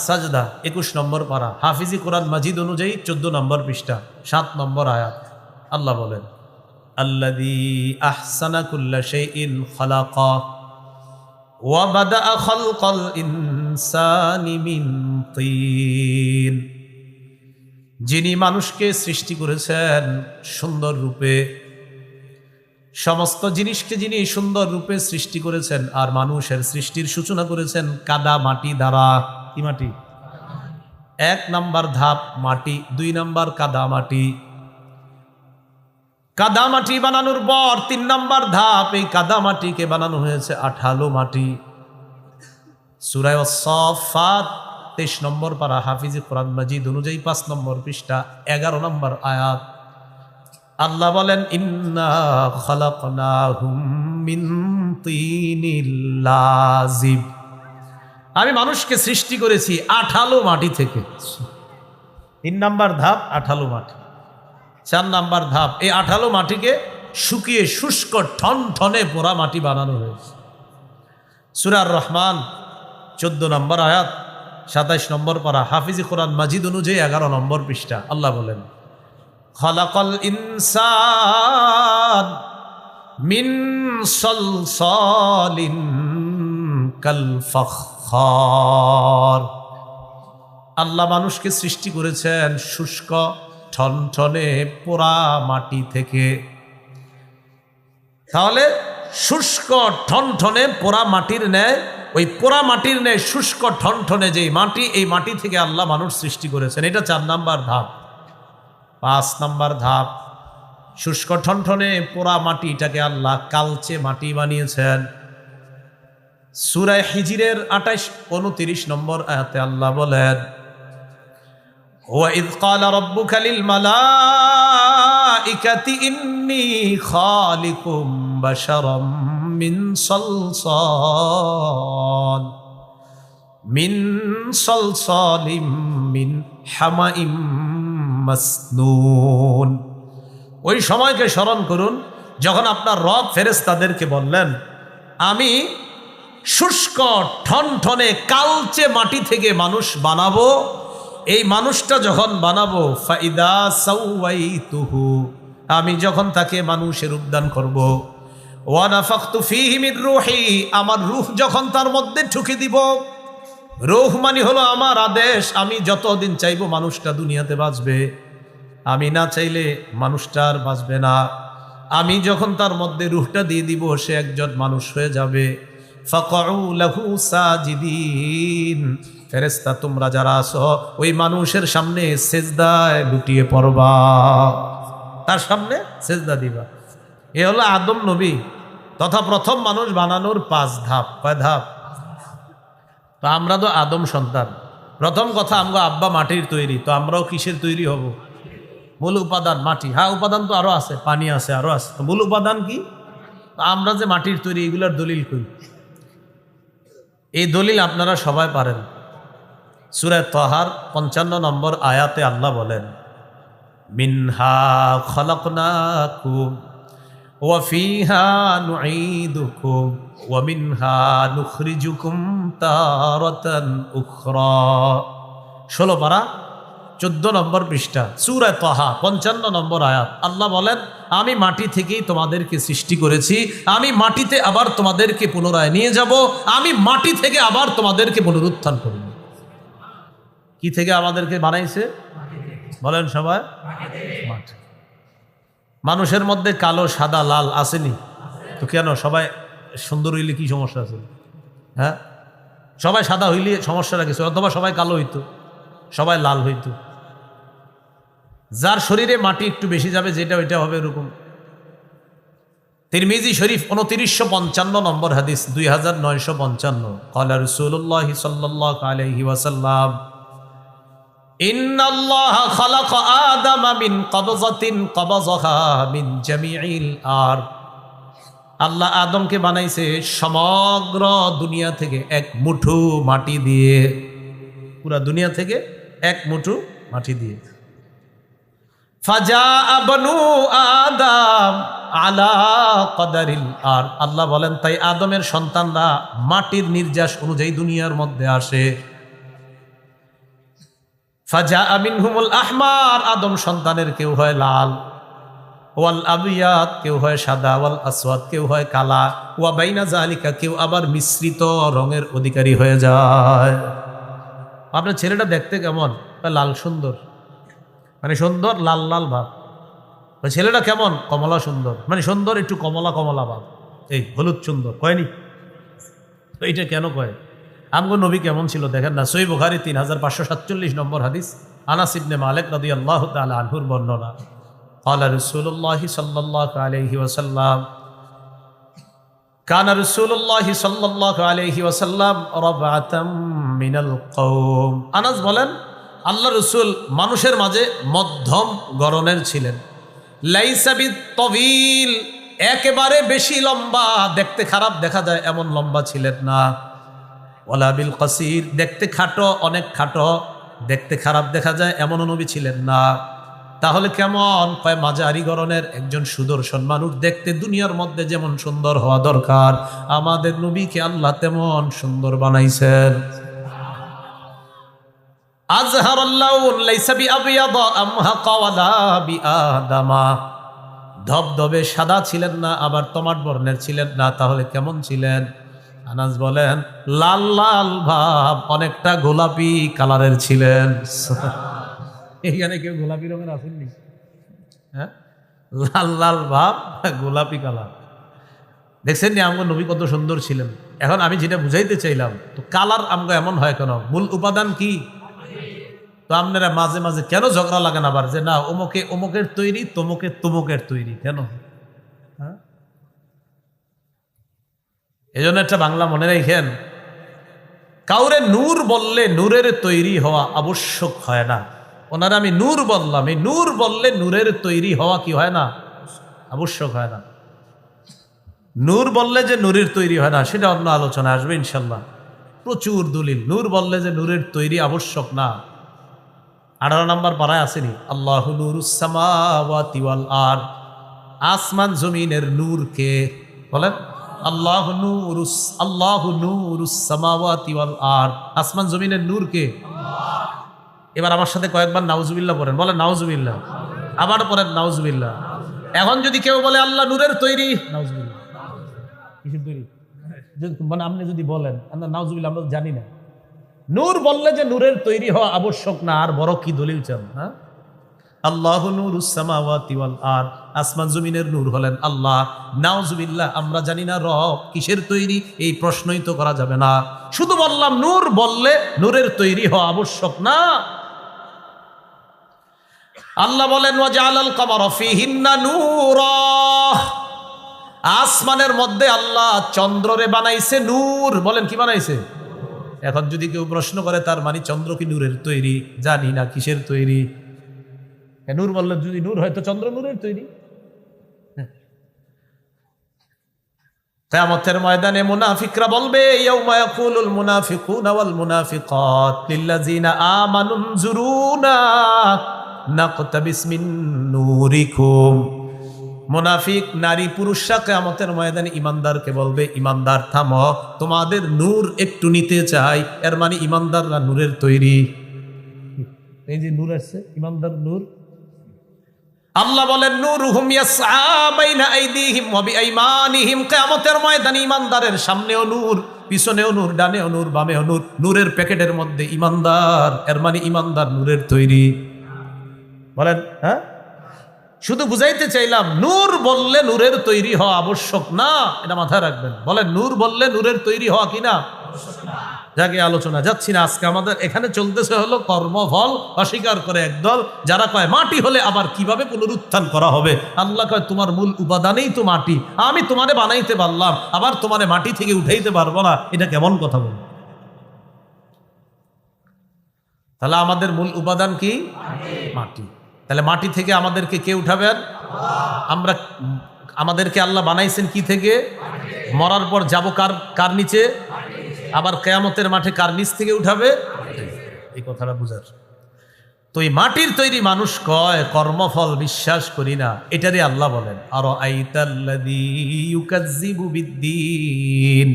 আসাজদা একুশ নম্বর পারা হাফিজি কোরআন মাজিদ অনুযায়ী চোদ্দ নম্বর পৃষ্ঠা সাত নম্বর আয়াত আল্লাহ বলেন আল্লাদি আহসানা কুল্লা শাইইন খালাকা وبدأ خلق الإنسان من طين যিনি মানুষকে সৃষ্টি করেছেন সুন্দর রূপে সমস্ত জিনিসকে যিনি সুন্দর রূপে সৃষ্টি করেছেন আর মানুষের সৃষ্টির সূচনা করেছেন কাদা মাটি দ্বারা কি মাটি? এক নাম্বার ধাপ মাটি, দুই নাম্বার কাদা মাটি। কাদা মাটি বানানোর পর তিন নাম্বার ধাপ, এই কাদা মাটিকে বানানো হয়েছে আঠালো মাটি। সুরায় সফাত তেইশ নম্বর পারা, হাফিজি কোরআন মাজিদ অনুযায়ী পাঁচ নম্বর পৃষ্ঠা, এগারো নম্বর আয়াত। আল্লাহ বলেন, ইন্না খালাকনাহুম মিন তিনিল লাজিব আমি মানুষকে সৃষ্টি করেছি আঠালো মাটি থেকে। তিন নাম্বার ধাপ, আঠালো মাটি। চার নাম্বার ধাপ, এই আঠালো মাটিকে শুকিয়ে শুষ্ক ঠন ঠনে পোড়া মাটি বানানো হয়েছে। সুরার রহমান, চোদ্দ নম্বর আয়াত, সাতাইশ নম্বর পারা, হাফিজি কোরআন মাজিদ অনুযায়ী এগারো নম্বর পৃষ্ঠা, আল্লাহ বলেন, খলাকল ইনসান মিন সলসলিন কাল ফখর আল্লাহ মানুষকে সৃষ্টি করেছেন শুষ্ক, ঠনঠনে পোড়া মাটি থেকে। তাহলে শুষ্ক, ঠনঠনে পোড়া মাটির ন্যায়, ওই পোড়া মাটির ন্যায় শুষ্ক, ঠনঠনে যেই মাটি, এই মাটি থেকে আল্লাহ মানুষ সৃষ্টি করেছেন। এটা চার নাম্বার ধাপ। পাঁচ নাম্বার ধাপ। শুষ্ক, ঠনঠনে পোড়া মাটিটাকে আল্লাহ কালচে মাটি বানিয়েছেন। সুরায় হিজিরের আঠাইশ উনতিরিশ নম্বর আয়াতে আল্লাহ বলেন وإذ قال ربك للملائكة إني خالق بشرا من صلصال من صلصال من حمأ مسنون ওই সময়কে স্মরণ করুন যখন আপনার রব ফেরেস্তাদেরকে বললেন আমি শুষ্ক ঠনঠনে কালচে মাটি থেকে মানুষ বানাবো। এই মানুষটা যখন বানাবো, ফাইদা সাউয়াইতুহু আমি যখন তাকে মানুষের উদ্যান করব। আমার রূহ যখন তার মধ্যে ঠুকে দিব। রুহ মানে হলো আমার আদেশ, আমি যতদিন চাইব মানুষটা দুনিয়াতে বাঁচবে। আমি না চাইলে মানুষটা আর বাঁচবে না। আমি যখন তার মধ্যে রুহটা দিয়ে দিব, সে একজন মানুষ হয়ে যাবে। ফেরেস্তা তোমরা যারা আছো, ওই মানুষের সামনে সেজদায় লুটিয়ে পড়বা। তার সামনে সেজদা দিবা। এ হলো আদম নবী। তথা প্রথম মানুষ বানানোর পাঁচ ধাপ। কয় ধাপ? তো আমরা তো আদম সন্তান। প্রথম কথা আমরা আব্বা মাটির তৈরি। তো আমরাও কিসের তৈরি হব? মূল উপাদান মাটি। হ্যাঁ উপাদান তো আরও আছে, পানি আছে, আরও আছে। তো মূল উপাদান কি? আমরা যে মাটির তৈরি, এগুলোর দলিল করি এই দলিল আপনারা সবাই পারেন। সুরায় তহার পঞ্চান্ন নম্বর আয়াতে আল্লাহ বলেন, মিনহা খলকনাকুম ওয়াফিহা নুঈদুকুম ওয়ামিনহা নুখরিজুকুম তারাতান উখরা। ষোলো পারা চোদ্দ নম্বর পৃষ্ঠা সুরায় তহা, পঞ্চান্ন নম্বর আয়াত। আল্লাহ বলেন, আমি মাটি থেকেই তোমাদেরকে সৃষ্টি করেছি, আমি মাটিতে আবার তোমাদেরকে পুনরায় নিয়ে যাব, আমি মাটি থেকে আবার তোমাদেরকে পুনরুত্থান করব। কি থেকে আমাদেরকে বানাইছে? বলেন সবাই। মাটি। মানুষের মধ্যে কালো, সাদা, লাল আসেনি। তো কেন? সবাই সুন্দর হইলে কি সমস্যা আছে? হ্যাঁ? সবাই সাদা হইলে সমস্যা কিছু অথবা সবাই কালো হইতো, সবাই লাল হইতো। যার শরীরে মাটি একটু বেশি যাবে যেটা ওইটা হবে এরকম তিরমিজি শরীফ উনতিরিশশো পঞ্চান্ন নম্বর হাদিস দুই হাজার নয়শো পঞ্চান্ন কলা রসুল্লাহ সাল্লাহ আলহি ওয়াসাল্লাম إن الله خلق آدم من قبضة قبضها من جميع الأرض আল্লাহ আদমকে বানাইছে সমগ্র দুনিয়া থেকে এক মুঠো মাটি দিয়ে পুরা দুনিয়া থেকে এক মুঠো মাটি দিয়ে ফাজা আবনু আদম আলা কদারিল আর। আল্লাহ বলেন, তাই আদমের সন্তানরা মাটির নির্যাস অনুযায়ী দুনিয়ার মধ্যে আসে। ফাজা আমিন হুমুল আহমার, আদম সন্তানের কেউ হয় লাল, ওয়াল আবিয়াত কেউ হয় সাদা, ওয়াল আসওয়াদ কেউ হয় কালা, ওয়া বাইনা জালিকা কেউ আবার মিশ্রিত রঙের অধিকারী হয়ে যায়। আপনার ছেলেটা দেখতে কেমন? লাল সুন্দর। মানে সুন্দর লাল লাল ভাব ওই ছেলেটা কেমন কমলা সুন্দর মানে সুন্দর একটু কমলা কমলা ভাব এই হলুদ সুন্দর কয়নি তো এইটা কেন কয় আমগো নবী কেমন ছিল দেখেন না সই বুখারি তিন হাজার পাঁচশো সাতচল্লিশ নম্বর হাদিস আনাস ইবনে মালিক রাদি আল্লাহ তালা আনহুর বর্ণনা قال رسول الله صلى الله عليه وسلم كان رسول الله صلى الله عليه وسلم ربعة من القوم আনাস বলেন আল্লাহ রসুল মানুষের মাঝে মধ্যম গরনের ছিলেন। লাইসাবি তবিল, একেবারে বেশি লম্বা, দেখতে খারাপ দেখা যায়, এমন লম্বা ছিলেন না। ওলাবিল কসির, দেখতে খাটো, অনেক খাটো, দেখতে খারাপ দেখা যায় এমন নবী ছিলেন না। তাহলে কেমন? কয় মাঝারি গরনের একজন সুদর্শন মানুষ দেখতে দুনিয়ার মধ্যে যেমন সুন্দর হওয়া দরকার, আমাদের নবীকে আল্লাহ তেমন সুন্দর বানাইছেন। ধবধবে সাদা ছিলেন না, আবার টমাট বর্ণের ছিলেন না, তাহলে কেমন ছিলেন? আনাজ বলেন, লাল লাল ভাব, অনেকটা গোলাপি কালারের ছিলেন। এখানে কেউ গোলাপি রঙের আসেননি? হ্যাঁ? লাল লাল ভাব, গোলাপি কালার। দেখছেন নি আমগো নবী কত সুন্দর ছিলেন। এখন আমি যেটা বুঝাইতে চাইলাম, তো কালার আমগো এমন হয় কেন? মূল উপাদান কি? তো আপনারা মাঝে মাঝে কেন ঝগড়া লাগেন আবার? যে না, অমুকে, অমুকের তৈরি, তমুকে, তমুকের তৈরি, কেন? হ্যাঁ? এই জন্য একটা বাংলা মনে রেখেন, কাউরে নূর বললে নূরের তৈরি হওয়া আবশ্যক হয় না। ওনারা আমি নূর বললাম, এই নূর বললে নূরের তৈরি হওয়া কি হয় না? আবশ্যক হয় না। নূর বললে যে নূরের তৈরি হয় না, সেটা অন্য আলোচনা আসবে ইনশাল্লাহ। প্রচুর দলিল, নূর বললে যে নূরের তৈরি আবশ্যক না। আঠারো নম্বর পাড়ায় আসেনি আল্লাহ নুরুসামাওয়াতি ওয়াল আর আসমান জমিনের নূরকে বলেন, আল্লাহ নূরুস, আল্লাহ নুরুসামাওয়াতি ওয়াল আর আসমান জমিনের নূরকে? এবার আমার সাথে কয়েকবার নাউজুবিল্লাহ পড়েন, বলেন নাউজুবিল্লাহ। আবার পড়েন নাউজুবিল্লাহ। এখন যদি কেউ বলে আল্লাহ নূরের তৈরি, নাউজুবিল্লাহ। কিসের তৈরি? মানে আপনি যদি বলেন, আমরা নাউজুবিল্লাহ, আমরা জানি না। নূর বললে যে নূরের তৈরি হওয়া আবশ্যক না, আর বড় কি দলিল চান হ্যাঁ? আল্লাহ নূরুসামাওয়াতি ওয়াল আর আসমান জমিনের নূর হলেন আল্লাহ। নাউজুবিল্লাহ, আমরা জানি না রব কিসের তৈরি, এই প্রশ্নই তো করা যাবে না। শুধু বললাম নূর বললে নূরের তৈরি হওয়া আবশ্যক না। আল্লাহ বলেন ওয়াজালাল কমর ফিহিন্না নূরা। আসমানের মধ্যে আল্লাহ চন্দ্ররে বানাইছে নূর। বলেন, কি বানাইছে? এখন যদি কেউ প্রশ্ন করে, তার মানে চন্দ্র কি নূরের তৈরি? জানি না কিসের তৈরি। এ নূর বললে যদি নূর হয়, তো চন্দ্র নূরের তৈরি। কিয়ামতের ময়দানে মুনাফিকরা বলবে, ইয়াউমা মুনাফিক, নারী, পুরুষরা কিয়ামতের ময়দানে ইমানদারকে বলবে, ইমানদার, থাম, তোমাদের নূর একটু নিতে চাই। এর মানে ইমানদাররা নূরের তৈরি। এই যে নূর আসছে, ইমানদার নূর। আল্লাহ বলেন ওয়া বিআইমানিহিম। কিয়ামতের ময়দানে ইমানদারের সামনেও নূর, পিছনেও নূর, ডানেও নূর, বামেও নূর, নূরের প্যাকেটের মধ্যে ইমানদার। এর মানে ইমানদার নূরের তৈরি। বলেন হ্যাঁ? শুধু বুঝাইতে চাইলাম, নূর বললে নূরের তৈরি হওয়া আবশ্যক না, এটা মাথায় রাখবেন। বলেন, নূর বললে নূরের তৈরি হওয়া কিনা যাকে আলোচনা যাচ্ছি না, আজকে আমাদের এখানে চলতেছে হলো কর্মফল অস্বীকার করে একদল যারা কয়, মাটি হলে আবার কীভাবে পুনরুত্থান করা হবে? আল্লাহ কয়, তোমার মূল উপাদানেই তো মাটি। আমি তোমারে বানাইতে পারলাম, আবার তোমারে মাটি থেকে উঠাইতে পারব না, এটা কেমন কথা বল তাহলে আমাদের মূল উপাদান কি? মাটি। তাহলে মাটি থেকে আমাদেরকে কে উঠাবেন আমরা, আমাদেরকে আল্লাহ বানাইছেন কি থেকে? মরার পর যাব কার কার নিচে? আবার কেয়ামতের মাঠে কার নিচ থেকে উঠাবে? এই কথাটা বুঝার। তো এই মাটির তৈরি মানুষ কয়, কর্মফল বিশ্বাস করি না। এটারই আল্লাহ বলেন আর আইতাল্লাদি ইউকাজ্জিবু বিদ্দীন।